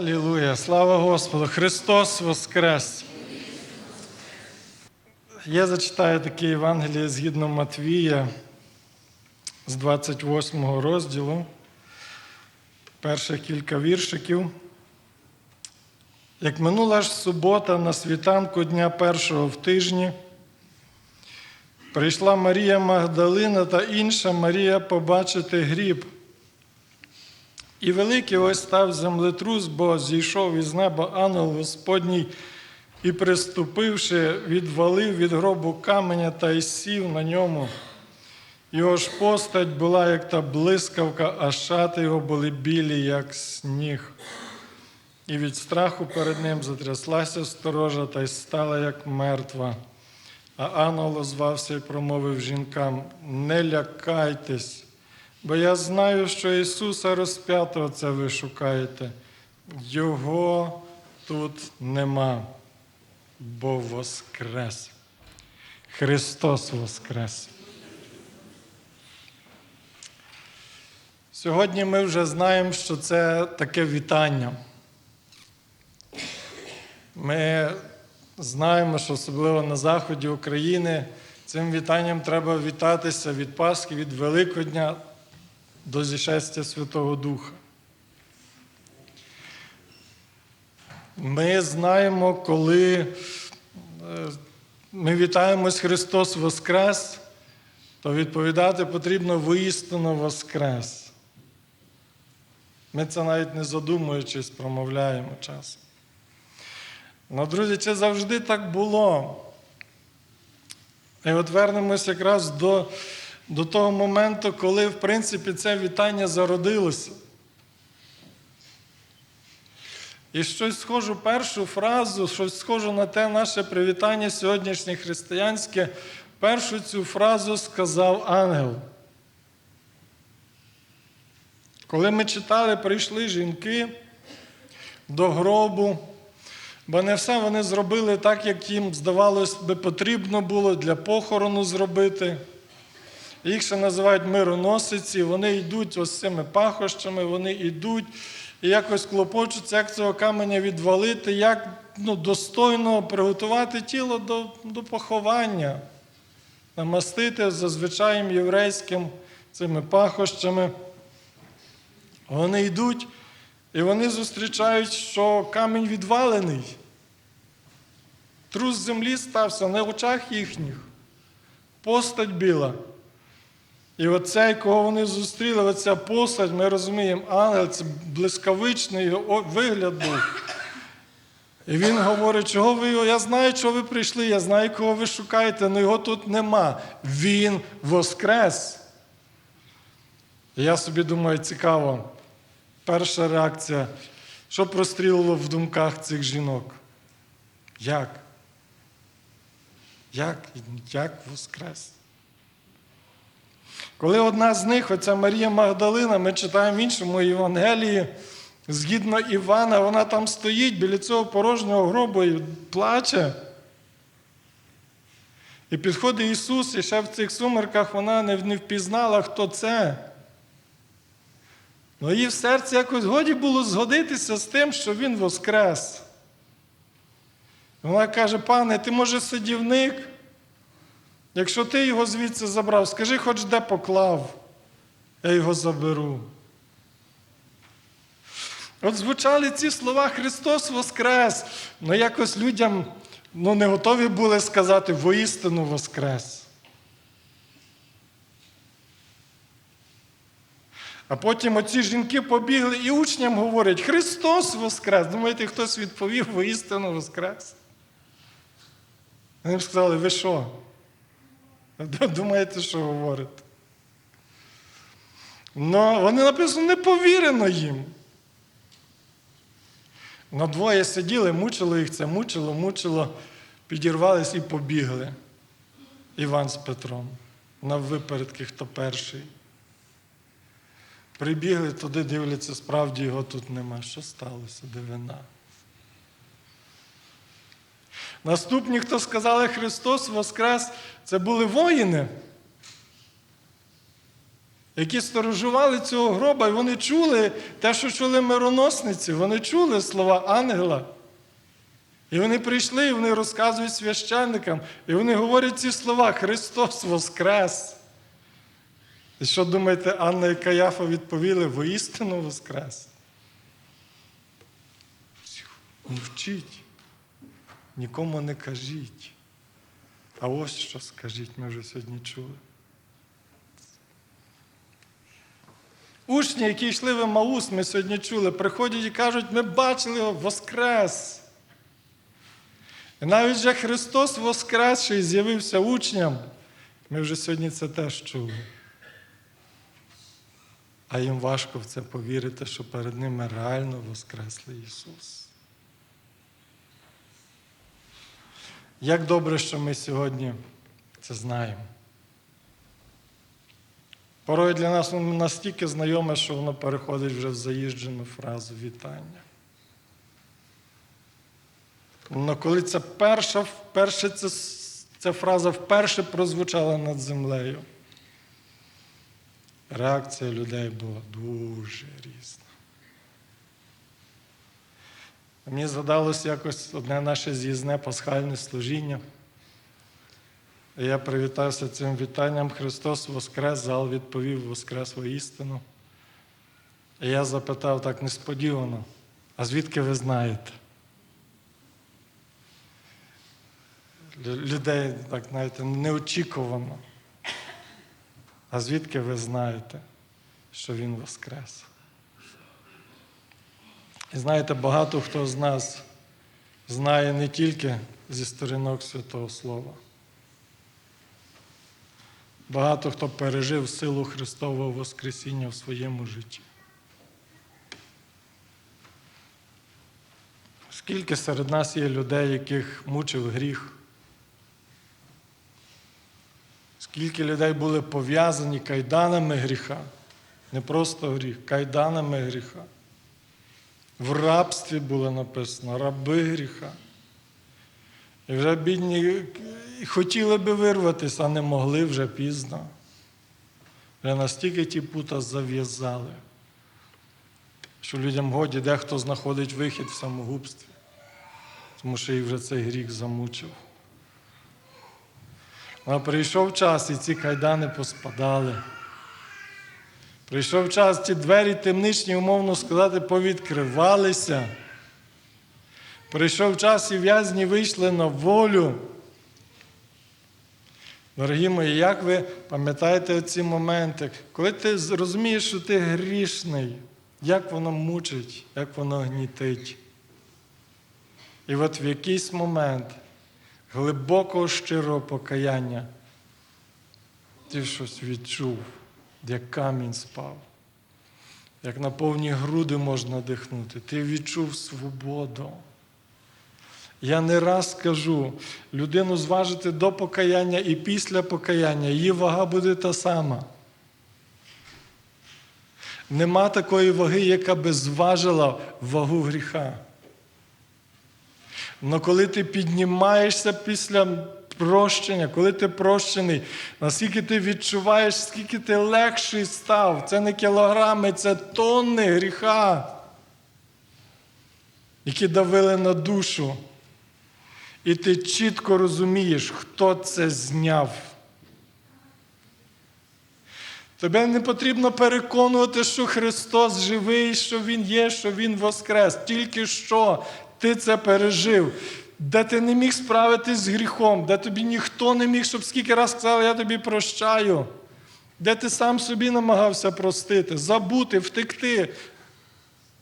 Алілуя! Слава Господу! Христос Воскрес! Я зачитаю таке Євангеліє згідно Матвія з 28 розділу, перших кілька віршиків. Як минула ж субота на світанку дня першого в тижні, прийшла Марія Магдалина та інша Марія побачити гріб. І великий ось став землетрус, бо зійшов із неба ангел Господній і, приступивши, відвалив від гробу каменя та й сів на ньому. Його ж постать була, як та блискавка, а шати його були білі, як сніг. І від страху перед ним затряслася сторожа та й стала, як мертва. А ангел озвався і промовив жінкам: Не лякайтесь, бо я знаю, що Ісуса розп'ятого це ви шукаєте. Його тут нема, бо Воскрес. Христос Воскрес. Сьогодні ми вже знаємо, що це таке вітання. Ми знаємо, що особливо на заході України цим вітанням треба вітатися від Пасхи, від Великодня до зішестя Святого Духа. Ми знаємо, коли е, ми вітаємось Христос Воскрес, то відповідати потрібно воістину Воскрес. Ми це навіть не задумуючись, промовляємо часом. Ну, друзі, це завжди так було. І от вернемось якраз до, до того моменту, коли, в принципі, це вітання зародилося. І щось схожу першу фразу, щось схоже на те наше привітання сьогоднішнє християнське, першу цю фразу сказав ангел. Коли ми читали, прийшли жінки до гробу, бо не все вони зробили так, як їм, здавалось би, потрібно було для похорону зробити. Їх ще називають мироносиці, вони йдуть ось цими пахощами, вони йдуть і якось клопочуться, як цього каменя відвалити, як ну, достойно приготувати тіло до, до поховання, намастити зазвичай єврейським цими пахощами. Вони йдуть і вони зустрічають, що камінь відвалений. Трус землі стався на очах їхніх, постать біла. І оцей, кого вони зустріли, оця постать, ми розуміємо, ангел, це блискавичний його вигляд був. І він говорить, чого ви його, я знаю, чого ви прийшли, я знаю, кого ви шукаєте, але його тут нема. Він воскрес. Я собі думаю, цікаво, перша реакція, що прострілило в думках цих жінок? Як? Як? Як воскрес? Коли одна з них, оця Марія Магдалина, ми читаємо в іншому Євангелії, згідно Івана, вона там стоїть біля цього порожнього гробу і плаче. І підходить Ісус, і ще в цих сумерках вона не впізнала, хто це. Ну їй в серці якось годі було згодитися з тим, що Він воскрес. Вона каже, пане, ти може сидівник? Якщо ти його звідси забрав, скажи, хоч де поклав, я його заберу. От звучали ці слова Христос Воскрес, але якось людям ну, не готові були сказати воістину Воскрес. А потім оці жінки побігли і учням говорять, Христос Воскрес. Думаєте, хтось відповів воістину Воскрес? Вони б сказали, ви що? Думаєте, що говорите? Ну, вони написано, не повірено їм. На двоє сиділи, мучило їх це, мучило, мучило, підірвались і побігли. Іван з Петром. На випередки, хто перший. Прибігли туди, дивляться, справді його тут нема. Що сталося? Дивина. Наступні, хто сказали Христос Воскрес, це були воїни. які сторожували цього гроба, і вони чули те, що чули мироносниці, вони чули слова ангела. І вони прийшли, і вони розказують священникам, і вони говорять ці слова: Христос Воскрес! І що думаєте, Анна і Каяфа відповіли воістину Воскрес? Мовчіть, нікому не кажіть. А ось що скажіть, ми вже сьогодні чули. Учні, які йшли в Маус, ми сьогодні чули, приходять і кажуть, ми бачили його Воскрес. І навіть вже Христос Воскресший з'явився учням. Ми вже сьогодні це теж чули. А їм важко в це повірити, що перед ними реально Воскреслий Ісус. Як добре, що ми сьогодні це знаємо. Порой для нас воно настільки знайоме, що воно переходить вже в заїжджену фразу вітання. Але коли ця перша, вперше ця, ця фраза вперше прозвучала над землею, реакція людей була дуже різна. Мені згадалось якось одне наше з'їзне пасхальне служіння. І я привітався цим вітанням. Христос Воскрес, зал відповів Воскрес воістину. І я запитав так несподівано, а звідки ви знаєте? Людей так, знаєте, неочікувано. А звідки ви знаєте, що Він Воскрес? І знаєте, багато хто з нас знає не тільки зі сторінок Святого Слова. Багато хто пережив силу Христового Воскресіння в своєму житті. Скільки серед нас є людей, яких мучив гріх? Скільки людей були пов'язані кайданами гріха, не просто гріх, кайданами гріха. В рабстві було написано раби гріха. І вже бідні хотіли би вирватися, а не могли вже пізно. Вже настільки ті пута зав'язали, що людям годі дехто знаходить вихід в самогубстві, тому що їх вже цей гріх замучив. А прийшов час, і ці кайдани поспадали. Прийшов час, ці двері темничні, умовно сказати, повідкривалися. Прийшов час, і в'язні вийшли на волю. Дорогі мої, як ви пам'ятаєте оці моменти, коли ти розумієш, що ти грішний, як воно мучить, як воно гнітить. І от в якийсь момент глибокого щирого покаяння ти щось відчув, як камінь спав, як на повні груди можна дихнути. Ти відчув свободу. Я не раз кажу, людину зважити до покаяння і після покаяння, її вага буде та сама. Нема такої ваги, яка би зважила вагу гріха. Але коли ти піднімаєшся після прощення, коли ти прощений, наскільки ти відчуваєш, скільки ти легший став, це не кілограми, це тонни гріха, які давили на душу. І ти чітко розумієш, хто це зняв. Тебе не потрібно переконувати, що Христос живий, що Він є, що Він воскрес. Тільки що ти це пережив, де ти не міг справитись з гріхом, де тобі ніхто не міг, щоб скільки раз сказав, я тобі прощаю, де ти сам собі намагався простити, забути, втекти.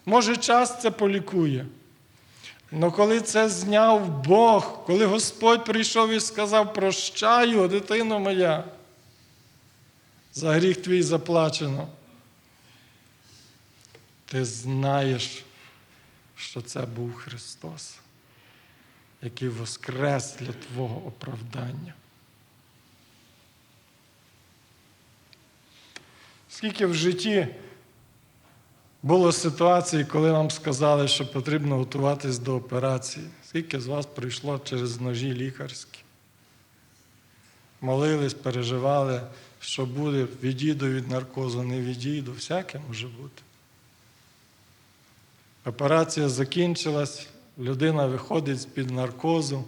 Може, час це полікує. Але коли це зняв Бог, коли Господь прийшов і сказав, прощаю, дитино моя, за гріх твій заплачено, ти знаєш, що це був Христос, який воскрес для Твого оправдання. Скільки в житті було ситуацій, коли вам сказали, що потрібно готуватись до операції. Скільки з вас прийшло через ножі лікарські? Молились, переживали, що буде, відійду від наркозу, не відійду, всяке може бути. Операція закінчилась, людина виходить з-під наркозу,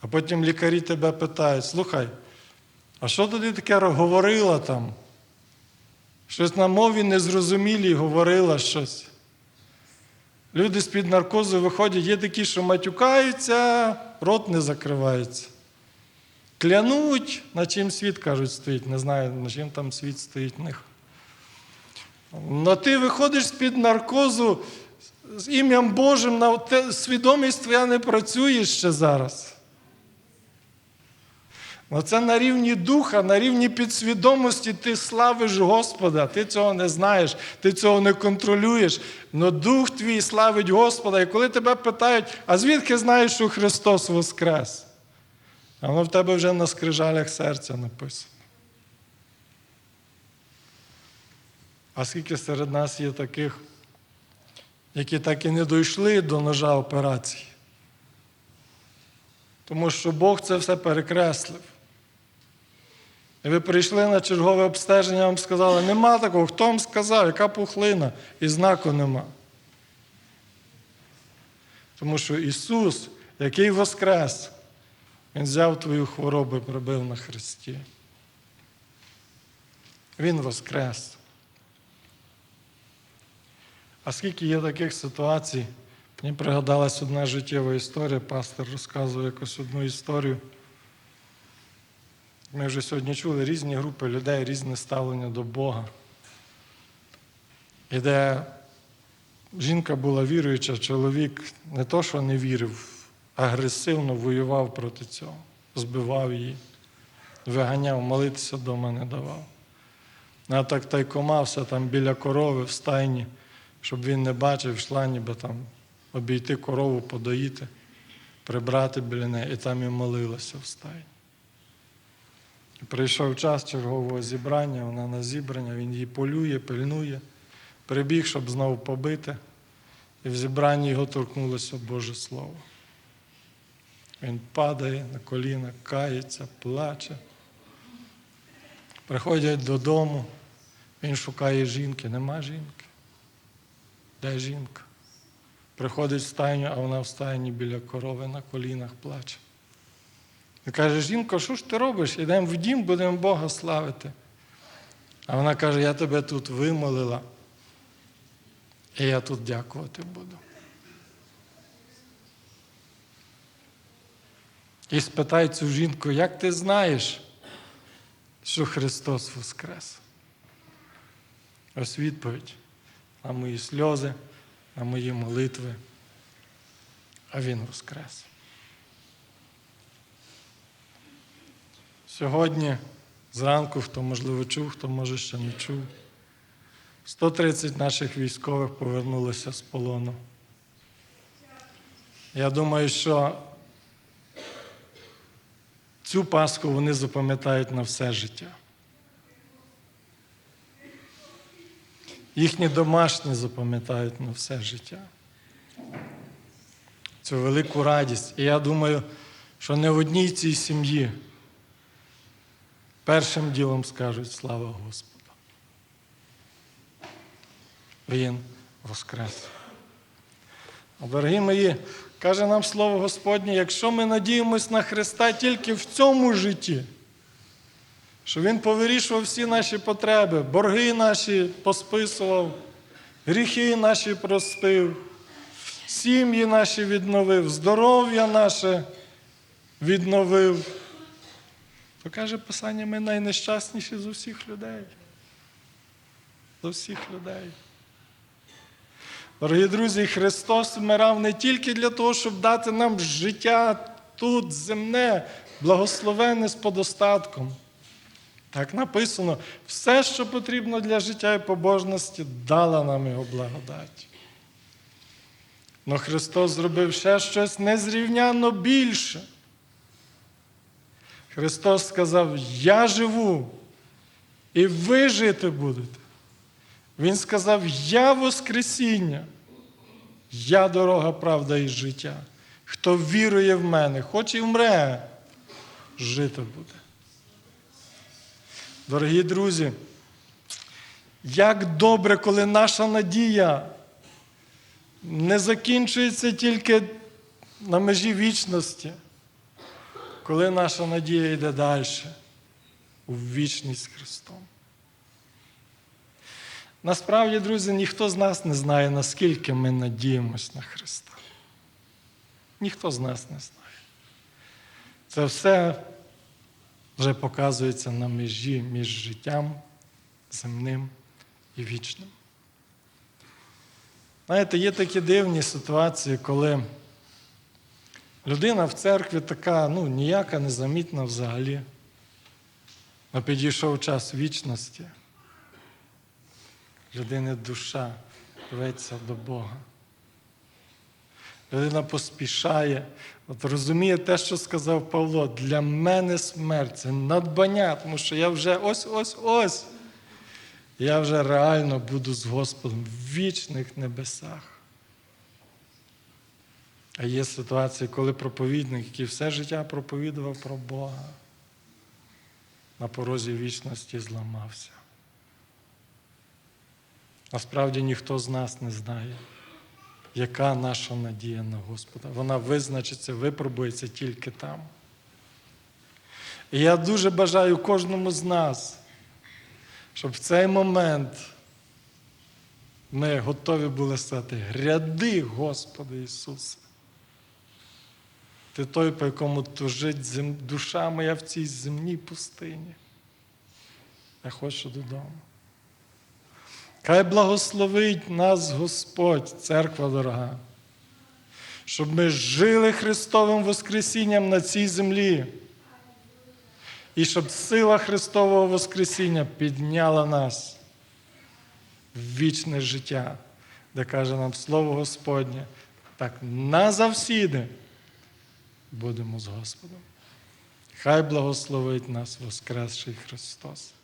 а потім лікарі тебе питають: слухай, а що ти таке говорила там? Щось на мові незрозумілій говорила щось. Люди з-під наркозу виходять, є такі, що матюкаються, рот не закривається. Клянуть, на чим світ, кажуть, стоїть. Не знаю, на чим там світ стоїть в них. Но ти виходиш з-під наркозу з ім'ям Божим, на свідомість твоя не працює ще зараз. Ну, це на рівні духа, на рівні підсвідомості ти славиш Господа, ти цього не знаєш, ти цього не контролюєш. Но дух твій славить Господа. І коли тебе питають, а звідки знаєш, що Христос Воскрес? А воно в тебе вже на скрижалях серця написано. А скільки серед нас є таких, які так і не дійшли до ножа операції? Тому що Бог це все перекреслив. І ви прийшли на чергове обстеження, вам сказали, нема такого. Хто вам сказав, яка пухлина? І знаку нема. Тому що Ісус, який воскрес, Він взяв твою хворобу і прибив на Христі. Він воскрес. А скільки є таких ситуацій, мені пригадалась одна життєва історія, пастор розказував якусь одну історію. Ми вже сьогодні чули різні групи людей, різне ставлення до Бога. І де жінка була віруюча, чоловік не то, що не вірив, агресивно воював проти цього, збивав її, виганяв, молитися вдома не давав. А так тайкомався там біля корови в стайні, щоб він не бачив, йшла ніби там обійти корову, подоїти, прибрати біля неї, і там і молилася в стайні. Прийшов час чергового зібрання, вона на зібрання, він її полює, пильнує, прибіг, щоб знову побити, і в зібранні його торкнулося Боже Слово. Він падає на коліна, кається, плаче. Приходять додому, він шукає жінки, нема жінки. Де жінка? Приходить в стайню, а вона в стайні біля корови на колінах плаче. Він каже, жінко, що ж ти робиш? Ідемо в дім, будемо Бога славити. А вона каже, я тебе тут вимолила, і я тут дякувати буду. І спитай цю жінку, як ти знаєш, що Христос Воскрес? Ось відповідь на мої сльози, на мої молитви, а Він Воскрес. Сьогодні, зранку, хто можливо чув, хто може ще не чув, 130 наших військових повернулося з полону. Я думаю, що цю Пасху вони запам'ятають на все життя. Їхні домашні запам'ятають на все життя. Цю велику радість. І я думаю, що не в одній цій сім'ї першим ділом скажуть слава Господу. Він воскрес. Дорогі мої, каже нам Слово Господнє, якщо ми надіємось на Христа тільки в цьому житті, що Він повирішував всі наші потреби, борги наші посписував, гріхи наші простив, сім'ї наші відновив, здоров'я наше відновив, то каже Писання, ми найнещасніші з усіх людей. З усіх людей. Дорогі друзі, Христос вмирав не тільки для того, щоб дати нам життя тут, земне, благословенне з подостатком. Так написано, все, що потрібно для життя і побожності, дала нам його благодать. Но Христос зробив ще щось незрівнянно більше. Христос сказав: Я живу, і ви жити будете. Він сказав: Я Воскресіння, я дорога, правда і життя. Хто вірує в мене, хоч і вмре, жити буде. Дорогі друзі, як добре, коли наша надія не закінчується тільки на межі вічності, коли наша надія йде далі у вічність з Христом. Насправді, друзі, ніхто з нас не знає, наскільки ми надіємось на Христа. Ніхто з нас не знає. Це все вже показується на межі між життям земним і вічним. Знаєте, є такі дивні ситуації, коли людина в церкві така, ну, ніяка, незамітна взагалі. А підійшов час вічності. Людини душа рветься до Бога. Людина поспішає. От розуміє те, що сказав Павло, для мене смерть це надбання, тому що я вже ось-ось-ось. Я вже реально буду з Господом в вічних небесах. А є ситуації, коли проповідник, який все життя проповідував про Бога, на порозі вічності зламався. Насправді ніхто з нас не знає, яка наша надія на Господа. Вона визначиться, випробується тільки там. І я дуже бажаю кожному з нас, щоб в цей момент ми готові були стати гряди Господа Ісуса. Ти той, по якому тужить душа моя в цій земній пустині. Я хочу додому. Хай благословить нас Господь, церква дорога, щоб ми жили Христовим Воскресінням на цій землі. І щоб сила Христового Воскресіння підняла нас в вічне життя, де каже нам Слово Господнє, так назавсіди будемо з Господом. Хай благословить нас Воскресший Христос.